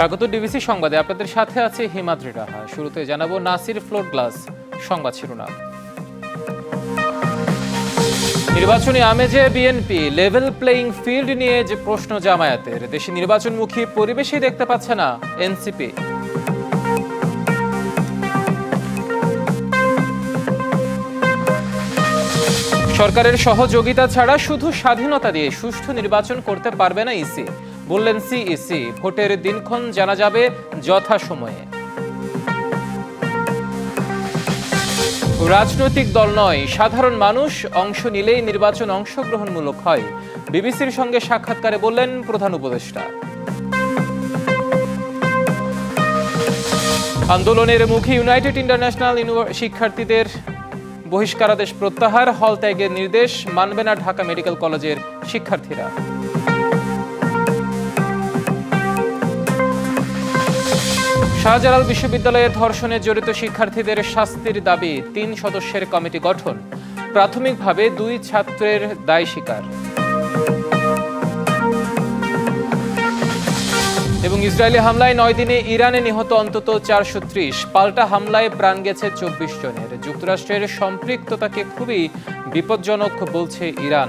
স্বাগত ডিবিসি সংবাদে। আপনাদের সাথে আছে হিমাদ্রি রাহা শুরুতে জানাব নাসির ফ্লোর গ্লাস সংবাদ শিরোনাম। নির্বাচনী আমেজে বিএনপি লেভেল প্লেইং ফিল্ড নিয়ে যে প্রশ্ন জামায়াতের, দেশে নির্বাচনমুখী পরিবেশই দেখতে পাচ্ছে না এনসিপি। সরকারের সহযোগিতা ছাড়া শুধু স্বাধীনতা দিয়ে সুষ্ঠু নির্বাচন করতে পারবে না ইসি। বললেন সিইসি ভোটের দিনক্ষণ জানা যাবে যথাসময়ে রাজনৈতিক দল নয়, সাধারণ মানুষ অংশ নিলেই নির্বাচন অংশগ্রহণমূলক হয়। বিবিসির সঙ্গে সাক্ষাৎকারে বললেন প্রধান উপদেষ্টা। আন্দোলনের মুখে ইউনাইটেড ইন্টারন্যাশনাল শিক্ষার্থীদের বহিষ্কারাদেশ প্রত্যাহার, হল ত্যাগের নির্দেশ মানবে না ঢাকা মেডিকেল কলেজের শিক্ষার্থীরা। শাহজালাল বিশ্ববিদ্যালয়ের ধর্ষণে জড়িত শিক্ষার্থীদের শাস্তির দাবি তিন সদস্যের কমিটি গঠন। প্রাথমিকভাবে দুই ছাত্রের দায় স্বীকার। এবং ইসরায়েলি হামলায় নয় দিনে ইরানে নিহত অন্তত চারশো ত্রিশ। পাল্টা হামলায় প্রাণ গেছে চব্বিশ জনের। যুক্তরাষ্ট্রের সম্পৃক্ততাকে খুবই বিপজ্জনক বলছে ইরান।